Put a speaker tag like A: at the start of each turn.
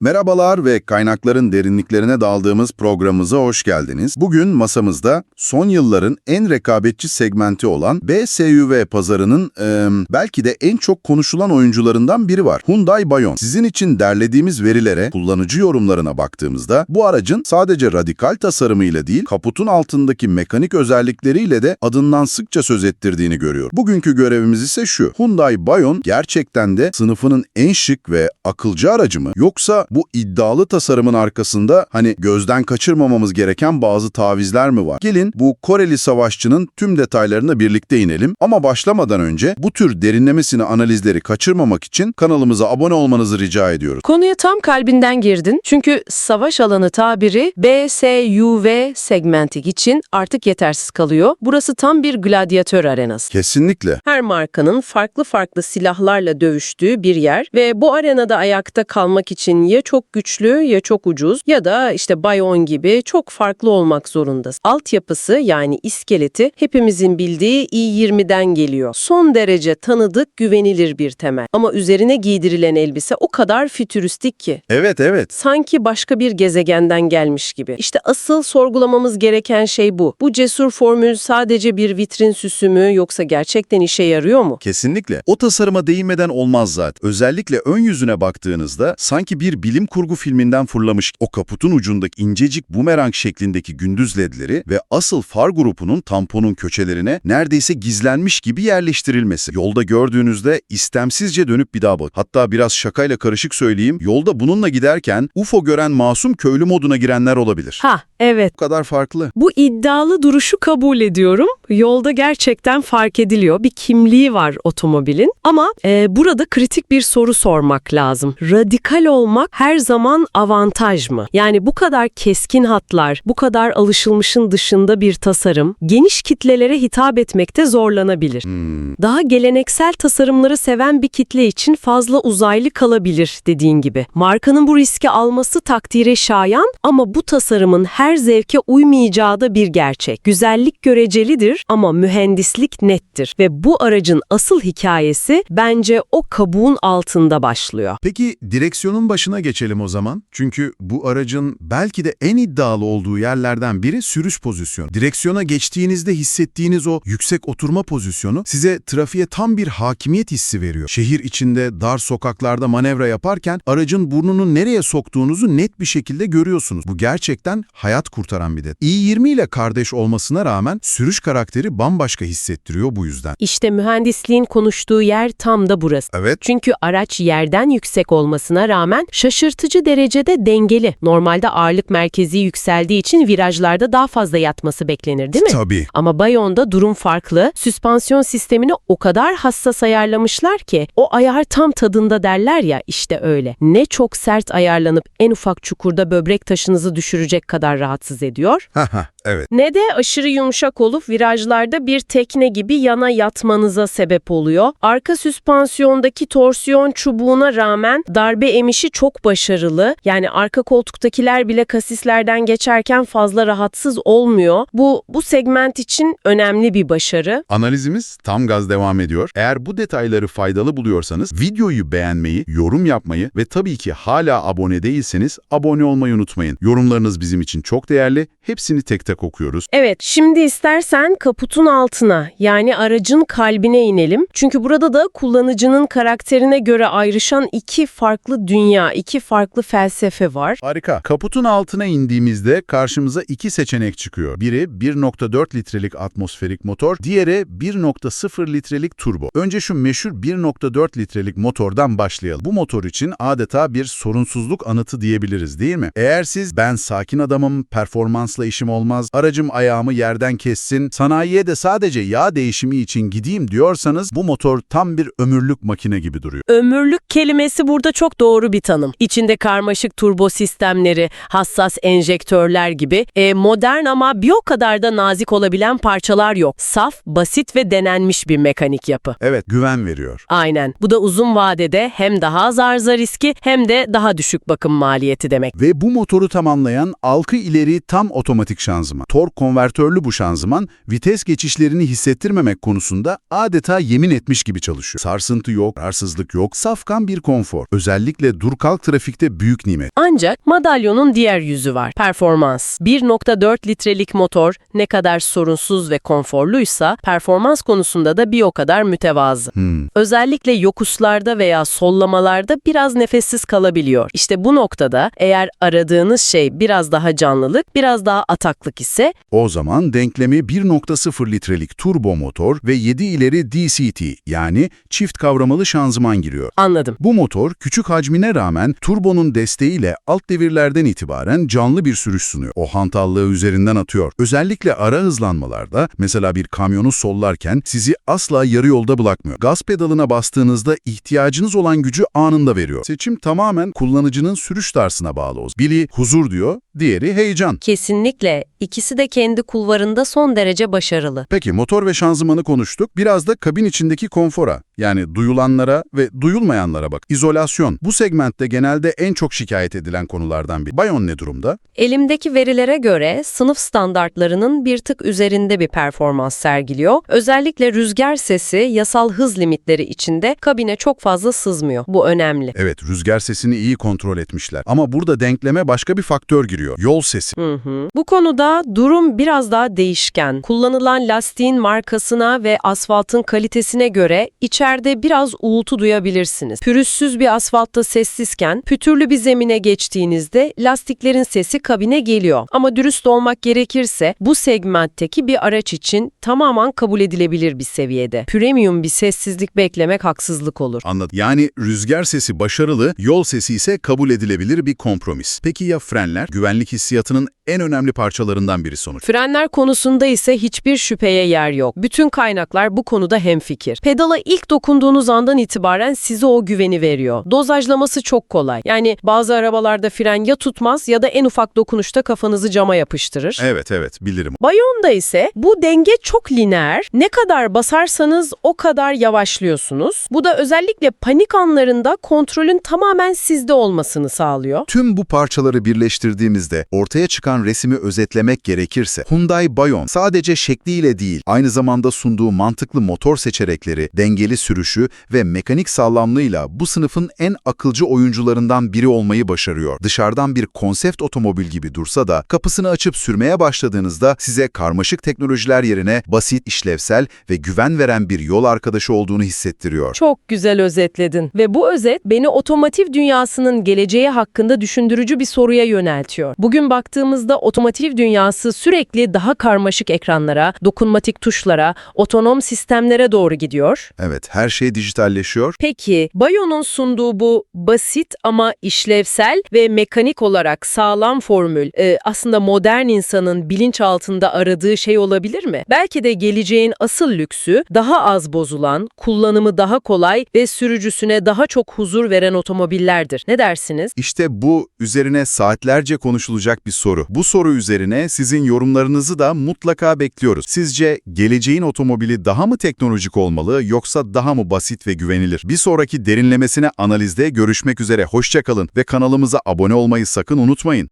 A: Merhabalar ve kaynakların derinliklerine daldığımız programımıza hoş geldiniz. Bugün masamızda son yılların en rekabetçi segmenti olan BSUV pazarının eee, belki de en çok konuşulan oyuncularından biri var. Hyundai Bayon. Sizin için derlediğimiz verilere, kullanıcı yorumlarına baktığımızda bu aracın sadece radikal tasarımıyla değil, kaputun altındaki mekanik özellikleriyle de adından sıkça söz ettirdiğini görüyor. Bugünkü görevimiz ise şu. Hyundai Bayon gerçekten de sınıfının en şık ve akılcı aracı mı? Yoksa bu iddialı tasarımın arkasında hani gözden kaçırmamamız gereken bazı tavizler mi var? Gelin bu Koreli savaşçının tüm detaylarına birlikte inelim. Ama başlamadan önce bu tür derinlemesine analizleri kaçırmamak için kanalımıza abone olmanızı rica ediyoruz.
B: Konuya tam kalbinden girdin. Çünkü savaş alanı tabiri BSUV segmentik için artık yetersiz kalıyor. Burası tam bir gladyatör arenası.
A: Kesinlikle.
B: Her markanın farklı farklı silahlarla dövüştüğü bir yer ve bu arenada ayakta kalmak için ya çok güçlü ya çok ucuz ya da işte Bayon gibi çok farklı olmak zorundasın. Altyapısı yani iskeleti hepimizin bildiği i20'den geliyor. Son derece tanıdık, güvenilir bir temel. Ama üzerine giydirilen elbise o kadar fütüristik ki.
A: Evet evet.
B: Sanki başka bir gezegenden gelmiş gibi. İşte asıl sorgulamamız gereken şey bu. Bu cesur formül sadece bir vitrin süsü mü yoksa gerçekten işe yarıyor mu?
A: Kesinlikle. O tasarıma değinmeden olmaz zaten. Özellikle ön yüzüne baktığınızda sanki bir bilim kurgu filminden fırlamış o kaputun ucundaki incecik bumerang şeklindeki gündüz ledleri ve asıl far grupunun tamponun köçelerine neredeyse gizlenmiş gibi yerleştirilmesi. Yolda gördüğünüzde istemsizce dönüp bir daha bak. Hatta biraz şakayla karışık söyleyeyim, yolda bununla giderken UFO gören masum köylü moduna girenler olabilir.
B: Ha, evet.
A: Bu kadar farklı.
B: Bu iddialı duruşu kabul ediyorum. Yolda gerçekten fark ediliyor. Bir kimliği var otomobilin. Ama e, burada kritik bir soru sormak lazım. Radikal olmak her zaman avantaj mı? Yani bu kadar keskin hatlar, bu kadar alışılmışın dışında bir tasarım, geniş kitlelere hitap etmekte zorlanabilir. Daha geleneksel tasarımları seven bir kitle için fazla uzaylı kalabilir dediğin gibi. Markanın bu riski alması takdire şayan ama bu tasarımın her zevke uymayacağı da bir gerçek. Güzellik görecelidir ama mühendislik nettir ve bu aracın asıl hikayesi bence o kabuğun altında başlıyor.
C: Peki direksiyonun başına geçelim o zaman. Çünkü bu aracın belki de en iddialı olduğu yerlerden biri sürüş pozisyonu. Direksiyona geçtiğinizde hissettiğiniz o yüksek oturma pozisyonu size trafiğe tam bir hakimiyet hissi veriyor. Şehir içinde dar sokaklarda manevra yaparken aracın burnunu nereye soktuğunuzu net bir şekilde görüyorsunuz. Bu gerçekten hayat kurtaran bir det. i20 ile kardeş olmasına rağmen sürüş karakteri bambaşka hissettiriyor bu yüzden.
B: İşte mühendisliğin konuştuğu yer tam da burası.
A: Evet.
B: Çünkü araç yerden yüksek olmasına rağmen şaşırtıcı derecede dengeli. Normalde ağırlık merkezi yükseldiği için virajlarda daha fazla yatması beklenir değil mi?
C: Tabii.
B: Ama Bayon'da durum farklı. Süspansiyon sistemini o kadar hassas ayarlamışlar ki o ayar tam tadında derler ya işte öyle. Ne çok sert ayarlanıp en ufak çukurda böbrek taşınızı düşürecek kadar rahatsız ediyor.
A: Evet.
B: Ne de aşırı yumuşak olup virajlarda bir tekne gibi yana yatmanıza sebep oluyor. Arka süspansiyondaki torsiyon çubuğuna rağmen darbe emişi çok başarılı. Yani arka koltuktakiler bile kasislerden geçerken fazla rahatsız olmuyor. Bu bu segment için önemli bir başarı.
A: Analizimiz tam gaz devam ediyor. Eğer bu detayları faydalı buluyorsanız videoyu beğenmeyi, yorum yapmayı ve tabii ki hala abone değilseniz abone olmayı unutmayın. Yorumlarınız bizim için çok değerli. Hepsini tek tek okuyoruz.
B: Evet, şimdi istersen kaputun altına yani aracın kalbine inelim. Çünkü burada da kullanıcının karakterine göre ayrışan iki farklı dünya, iki farklı felsefe var.
A: Harika. Kaputun altına indiğimizde karşımıza iki seçenek çıkıyor. Biri 1.4 litrelik atmosferik motor, diğeri 1.0 litrelik turbo. Önce şu meşhur 1.4 litrelik motordan başlayalım. Bu motor için adeta bir sorunsuzluk anıtı diyebiliriz değil mi? Eğer siz ben sakin adamım, performansla işim olmaz, aracım ayağımı yerden kessin, sanayiye de sadece yağ değişimi için gideyim diyorsanız bu motor tam bir ömürlük makine gibi duruyor.
B: Ömürlük kelimesi burada çok doğru bir tanım. İçinde karmaşık turbo sistemleri, hassas enjektörler gibi e, modern ama bir o kadar da nazik olabilen parçalar yok. Saf, basit ve denenmiş bir mekanik yapı.
A: Evet, güven veriyor.
B: Aynen. Bu da uzun vadede hem daha az arıza riski hem de daha düşük bakım maliyeti demek.
A: Ve bu motoru tamamlayan Alkı ileri tam otomatik şanzıman. Şanzıman. Tork konvertörlü bu şanzıman vites geçişlerini hissettirmemek konusunda adeta yemin etmiş gibi çalışıyor. Sarsıntı yok, kararsızlık yok, safkan bir konfor. Özellikle dur kalk trafikte büyük nimet.
B: Ancak madalyonun diğer yüzü var. Performans. 1.4 litrelik motor ne kadar sorunsuz ve konforluysa performans konusunda da bir o kadar mütevazı.
A: Hmm.
B: Özellikle yokuşlarda veya sollamalarda biraz nefessiz kalabiliyor. İşte bu noktada eğer aradığınız şey biraz daha canlılık, biraz daha ataklık ise
A: O zaman denklemi 1.0 litrelik turbo motor ve 7 ileri DCT yani çift kavramalı şanzıman giriyor.
B: anladım.
A: Bu motor küçük hacmine rağmen turbonun desteğiyle alt devirlerden itibaren canlı bir sürüş sunuyor. O hantallığı üzerinden atıyor. Özellikle ara hızlanmalarda mesela bir kamyonu sollarken sizi asla yarı yolda bırakmıyor. Gaz pedalına bastığınızda ihtiyacınız olan gücü anında veriyor. Seçim tamamen kullanıcının sürüş tarzına bağlı. Biri huzur diyor, diğeri heyecan.
B: Kesinlikle. İkisi de kendi kulvarında son derece başarılı.
A: Peki motor ve şanzımanı konuştuk. Biraz da kabin içindeki konfora yani duyulanlara ve duyulmayanlara bak. İzolasyon. Bu segmentte genelde en çok şikayet edilen konulardan biri. Bayon ne durumda?
B: Elimdeki verilere göre sınıf standartlarının bir tık üzerinde bir performans sergiliyor. Özellikle rüzgar sesi yasal hız limitleri içinde kabine çok fazla sızmıyor. Bu önemli.
A: Evet, rüzgar sesini iyi kontrol etmişler. Ama burada denkleme başka bir faktör giriyor. Yol sesi.
B: Hı hı. Bu konuda durum biraz daha değişken. Kullanılan lastiğin markasına ve asfaltın kalitesine göre içeride biraz uğultu duyabilirsiniz. Pürüzsüz bir asfaltta sessizken pütürlü bir zemine geçtiğinizde lastiklerin sesi kabine geliyor. Ama dürüst olmak gerekirse bu segmentteki bir araç için tamamen kabul edilebilir bir seviyede. Premium bir sessizlik beklemek haksızlık olur.
A: Anladım. Yani rüzgar sesi başarılı, yol sesi ise kabul edilebilir bir kompromis. Peki ya frenler? Güvenlik hissiyatının en önemli parçalarından biri sonuç.
B: Frenler konusunda ise hiçbir şüpheye yer yok. Bütün kaynaklar bu konuda hemfikir. Pedala ilk dokunduğunuz andan itibaren size o güveni veriyor. Dozajlaması çok kolay. Yani bazı arabalarda fren ya tutmaz ya da en ufak dokunuşta kafanızı cama yapıştırır.
A: Evet evet bilirim.
B: Bayon'da ise bu denge çok lineer. Ne kadar basarsanız o kadar yavaşlıyorsunuz. Bu da özellikle panik anlarında kontrolün tamamen sizde olmasını sağlıyor.
A: Tüm bu parçaları birleştirdiğimizde ortaya çıkan resmi özetlemek gerekirse Hyundai Bayon sadece şekliyle değil aynı zamanda sunduğu mantıklı motor seçenekleri, dengeli sürüşü ve mekanik sağlamlığıyla bu sınıfın en akılcı oyuncularından biri olmayı başarıyor. Dışarıdan bir konsept otomobil gibi dursa da kapısını açıp sürmeye başladığınızda size karmaşık teknolojiler yerine basit, işlevsel ve güven veren bir yol arkadaşı olduğunu hissettiriyor.
B: Çok güzel özetledin ve bu özet beni otomotiv dünyasının geleceği hakkında düşündürücü bir soruya yöneltiyor. Bugün baktığımızda otomotiv dünyası sürekli daha karmaşık ekranlara, dokunmatik tuşlara, otonom sistemlere doğru gidiyor.
A: Evet, her şey dijitalleşiyor.
B: Peki, Bayo'nun sunduğu bu basit ama işlevsel ve mekanik olarak sağlam formül e, aslında modern insanın bilinçaltında aradığı şey olabilir mi? Belki de geleceğin asıl lüksü daha az bozulan, kullanımı daha kolay ve sürücüsüne daha çok huzur veren otomobillerdir. Ne dersiniz?
A: İşte bu üzerine saatlerce konuşulacak bir soru. Bu soru üzerine sizin yorumlarınızı da mutlaka bekliyoruz. Sizce geleceğin otomobili daha mı teknolojik olmalı yoksa daha mı basit ve güvenilir? Bir sonraki derinlemesine analizde görüşmek üzere. Hoşçakalın ve kanalımıza abone olmayı sakın unutmayın.